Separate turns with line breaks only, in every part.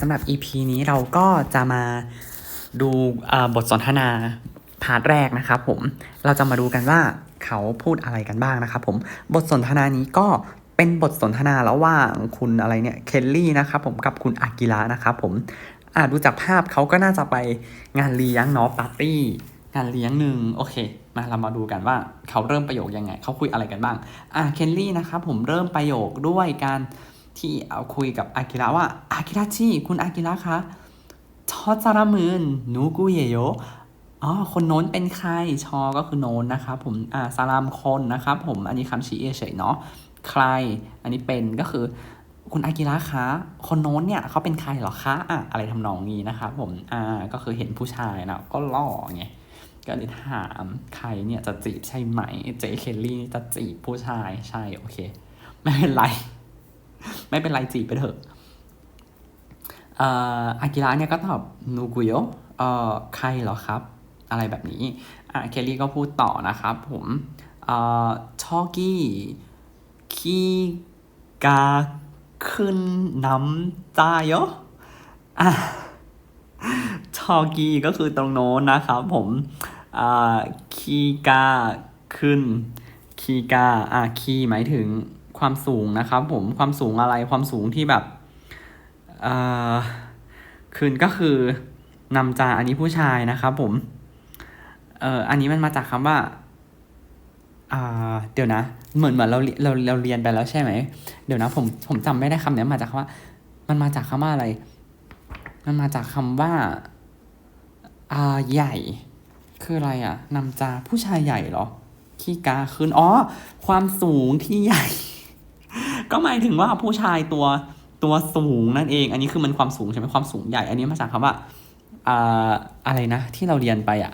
สำหรับ EP นี้เราก็จะมาดูบทสนทนาพาร์ทแรกนะครับผม เราจะมาดูกันว่าเขาพูดอะไรกันบ้างนะครับผม บทสนทนานี้ก็เป็นบทสนทนาระหว่างคุณอะไรเนี่ย เคลลี่นะครับผมกับคุณอากิระนะครับผมอ่าดูจากภาพเขาก็น่าจะไปงานเลี้ยงเนาะปาร์ตี้งานเลี้ยงหนึ่งโอเค มาเรามาดูกันว่าเขาเริ่มประโยคยังไง เขาคุยอะไรกันบ้าง อ่า เคนลี่นะครับผมเริ่มประโยคด้วยการ ที่เอาคุยกับอากิระว่าอากิระชิคุณอากิระคะชอจารามืนนูกุเยโยอ๋อคนโน้นเป็นใครชอก็คือโน้นนะครับผมอ่าซารามคนนะครับผมอันนี้คำชี้เฉยเนาะใคร อันนี้เป็นก็คือคุณอากิระคะคนโน้นเนี่ยเขาเป็นใครเหรอคะอะอะไรทำนองนี้นะครับผมอ่าก็คือเห็นผู้ชายนะก็ล่อไงก็เลยถามใครเนี่ยจะจีบใช่ไหมเจเคลลี่จะจีบผู้ชายใช่โอเค ไม่เป็นไร ไม่เป็นไรจีบไปเถอะอ่ออากิระเนี่ยก็ตอบนูกุโยเอ่อใครเหรอครับ อะไรแบบนี้อะเคลลี่ก็พูดต่อนะครับผมเอ่อชอกี้คีกาขึ้นน้ำใจโยอะชอกี้ก็คือตรงโน้นนะครับผมอ่าคีกาขึ้นคีกาอ่าคีหมายถึง ความสูงนะครับ ผมความสูงอะไรความสูงที่แบบอ่าขึ้นก็คือนำจาอันนี้ผู้ชายนะครับ ผมเอ่ออันนี้มันมาจากคำว่าอ่าเดี๋ยวนะ เหมือนเหมือนเราเราเราเรียนไปแล้วใช่ไหมเดี๋ยวนะ ผมผมจำไม่ได้คำเนี้ยมาจากคำว่า มันมาจากคำว่าอะไร มันมาจากคำว่าอ่าใหญ่ คืออะไรอะนำจาผู้ชายใหญ่เหรอขี้กาขึ้นอ๋อ ความสูงที่ใหญ่ ก็หมายถึงว่าผู้ชายตัวตัวสูงนั่นเอง อันนี้คือมันความสูงใช่ไหมความสูงใหญ่ อันนี้มาจากคำว่าอ่าอะไรนะ ที่เราเรียนไปอะ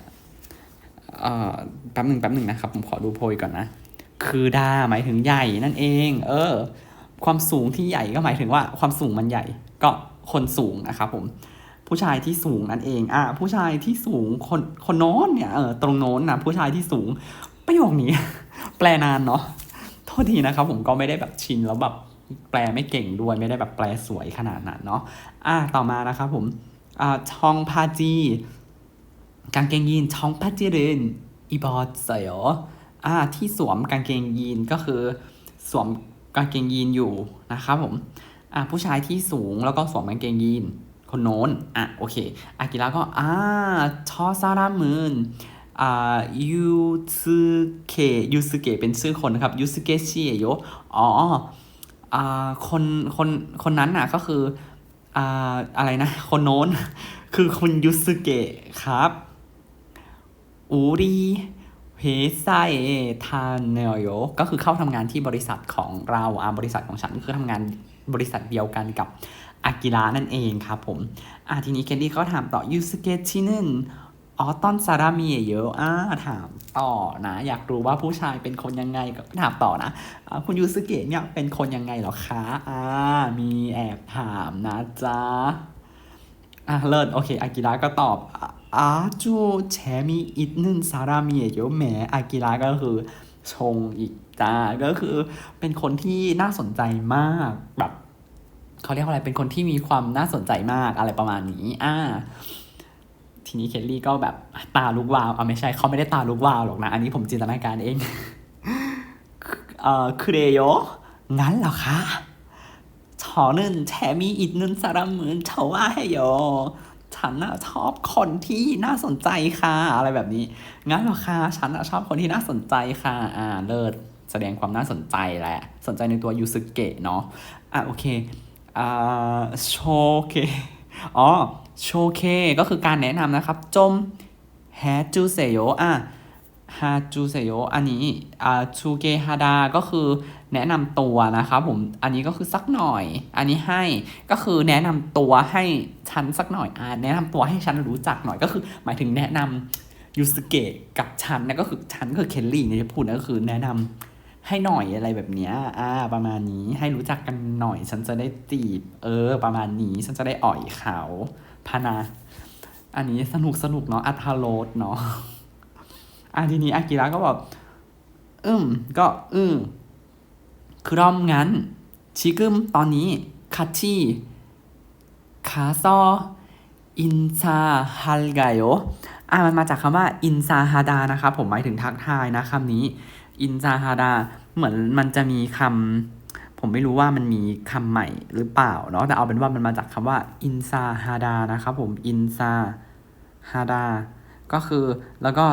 อ่อแป๊บหนึ่งแป๊บหนึ่งนะครับ ผมขอดูโพยก่อนนะ คือดาหมายถึงใหญ่นั่นเอง เออ ความสูงที่ใหญ่ก็หมายถึงว่าความสูงมันใหญ่ ก็คนสูงนะครับผม ผู้ชายที่สูงนั่นเอง อะผู้ชายที่สูงคนคนโน้นเนี่ย เออตรงโน้นนะผู้ชายที่สูงประโยคนี้ แปลนานเนาะ โทษทีนะครับผมก็ไม่ได้แบบชินแล้วแบบแปลไม่เก่งด้วยไม่ได้แบบแปลสวยขนาดนั้นเนาะอะต่อมานะครับผมอ่าชองพาจีกางเกงยีนชองพาจีเรนอีบอสเซยอ่าที่สวมกางเกงยีนก็คือ สวมกางเกงยีนอยู่นะครับผมอะผู้ชายที่สูงแล้วก็สวมกางเกงยีนคนโน้นอะโอเคอากิระก็อ่าชอซารามืน อ่ายูซึเกะยูซึเกะเป็นชื่อคนนะครับยูซึเกะชิเอโยอ๋ออ่าคนคนคนนั้นน่ะก็คืออ่าอะไรนะ คนโน้น คือคุณยูซึเกะครับอูรีเฮไซทานเนโยก็คือเข้าทำงานที่บริษัทของเราอ่าบริษัทของฉันคือทำงานบริษัทเดียวกันกับอากิระนั่นเองครับผม อ่าทีนี้เคนดี้ก็ถามต่อยูสเกะชินึน อ๋อตอนซารามีเยอะอ่าถามต่อนะ อยากรู้ว่าผู้ชายเป็นคนยังไงก็ถามต่อนะอคุณยูสเกะเนี่ยเป็นคนยังไงหรอคะอ่ามีแอบถามนะจ๊ะอะเลิศโอเคอากิระก็ตอบอ่าจูแชมีอีกนึงซารามีเยอะแหมอากิระก็คือชงอีกจ้าก็คือเป็นคนที่น่าสนใจมากแบบเขาเรียกว่าอะไรเป็นคนที่มีความน่าสนใจมากอะไรประมาณนี้อ่า ทีนี้เคลลี่ก็แบบตาลุกวาวเอาไม่ใช่เขาไม่ได้ตาลุกวาวหรอกนะ อันนี้ผมจินตนาการเองเอ่อคือเดโยงั้นเหรอคะชอนึนแถมีอีกนึนสารเหมือนเฉาว่าให้โยฉันอะชอบคนที่น่าสนใจค่ะ อะไรแบบนี้ งั้นเหรอคะฉันอะชอบคนที่น่าสนใจค่ะ อ่า เลิศแสดงความน่าสนใจแหละ สนใจในตัวยูสึเกะเนาะ อะโอเค อ่าโชเค อ๋อโชเคก็คือการแนะนำนะครับ จมแฮจูเซโยอะฮาจูเซโยอันนี้อ่าชูเกฮาดาก็คือแนะนำตัวนะครับผม อันนี้ก็คือสักหน่อย อันนี้ให้ ก็คือแนะนำตัวให้ฉันสักหน่อยอ่าแนะนำตัวให้ฉันรู้จักหน่อย ก็คือ หมายถึงแนะนำยูสเกะกับฉันนะก็คือฉันก็คือเคลลี่เนี่ยที่พูดนะก็คือแนะนำ ให้หน่อยอะไรแบบเนี้ย อ่า ประมาณนี้ให้รู้จักกันหน่อย ฉันจะได้จีบ เออ ประมาณนี้ฉันจะได้อ่อยเขาพนา อันนี้สนุกสนุกเนาะอัธรสเนาะอะทีนี้อากิระก็บอกอืมก็อืมคือรอมงั้น ชิกึมตอนนี้คัตชีคาซออินซาฮัลไกโออ่ามันมาจากคำว่าอินซาฮาดานะครับผมหมายถึงทักทายนะคำนี้ อินซาฮาดาเหมือนมันจะมีคำผมไม่รู้ว่ามันมีคำใหม่หรือเปล่าเนาะแต่เอาเป็นว่ามันมาจากคำว่าอินซาฮาดานะครับผมอินซาฮาดาก็คือแล้วก็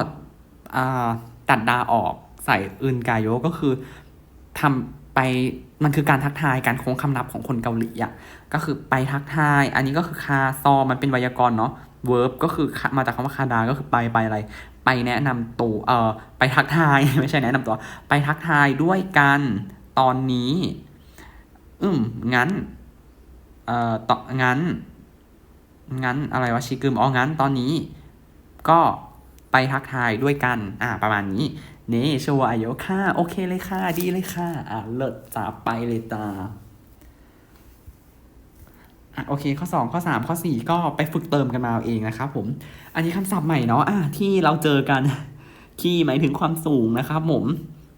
ตัดดาออกใส่อึนกายโยก็คือทำไปมันคือการทักทายการโค้งคำนับของคนเกาหลีอะก็คือไปทักทาย อันนี้ก็คือคาซอมันเป็นไวยากรณ์เนาะ verb ก็คือมาจากคำว่าคาดาก็คือไปไปอะไร ไปแนะนำตัวเอ่อไปทักทายไม่ใช่แนะนำตัว ไปทักทายด้วยกันตอนนี้ อืมงั้นเอ่อต่องั้น งั้นอะไรวะชิกึมอ๋องั้นตอนนี้ ก็ไปทักทายด้วยกัน อ่า ประมาณนี้เน่ชัวร์อายุค่ะ โอเคเลยค่ะ ดีเลยค่ะ อ่าเลิศจ้าไปเลยจ้า อะโอเคข้อ 2 ข้อ 3 ข้อ 4 ก็ไปฝึกเติมกันมาเองนะครับผม อันนี้คำศัพท์ใหม่เนาะอะที่เราเจอกันคีหมายถึงความสูงนะครับผม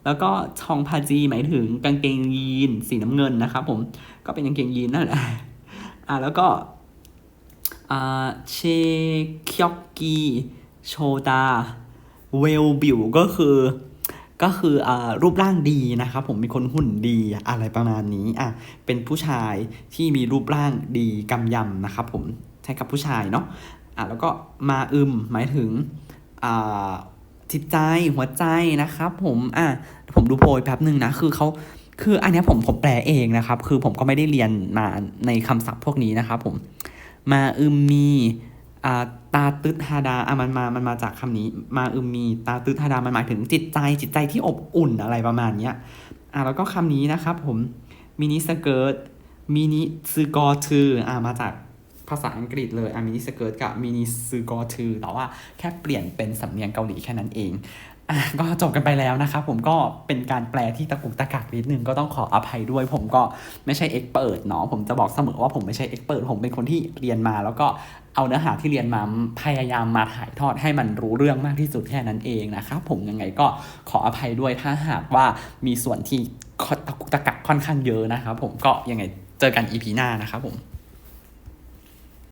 แล้วก็ชองพาจีหมายถึงกางเกงยีนสีน้ำเงินนะครับผมก็เป็นกางเกงยีนนั่นแหละอะแล้วก็อ่าเชคยอกกีโชดาเวลบิวก็คือ ก็คืออรูปร่างดีนะครับผมเป็นคนหุ่นดีอะไรประมาณนี้อะเป็นผู้ชายที่มีรูปร่างดีกำยำนะครับผมใช้กับผู้ชายเนาะอะแล้วก็มาอึมหมายถึงอ่าจิตใจหัวใจนะครับผมอะผมดูโพยแป๊บหนึ่งนะคือเขาคืออันนี้ผมผมแปลเองนะครับ คือผมก็ไม่ได้เรียนมาในคำศัพท์พวกนี้นะครับผมมาอึมมี ตาตึดฮาดาอะมันมา มันมาจากคำนี้ มาอึมมี ตาตึดฮาดา มันหมายถึงจิตใจจิตใจที่อบอุ่นอะไรประมาณเนี้ยอะแล้วก็คำนี้นะครับผมมินิสเกิร์ตมินิซึกอทืออะมาจากภาษาอังกฤษเลยอะมินิสเกิร์ตกับมินิซึกอทือแต่ว่าแค่เปลี่ยนเป็นสำเนียงเกาหลีแค่นั้นเอง ก็จบกันไปแล้วนะครับผมก็เป็นการแปลที่ตะกุกตะกักนิดนึงก็ต้องขออภัยด้วย ผมก็ไม่ใช่เอ็กเปิดเนาะผมจะบอกเสมอว่าผมไม่ใช่เอ็กเปิดผมเป็นคนที่เรียนมา แล้วก็เอาเนื้อหาที่เรียนมาพยายามมาถ่ายทอดให้มันรู้เรื่องมากที่สุดแค่นั้นเองนะครับผมยังไงก็ขออภัยด้วยถ้าหากว่ามีส่วนที่ตะกุกตะกักค่อนข้างเยอะนะครับผมก็ยังไงเจอกัน EP หน้านะครับผม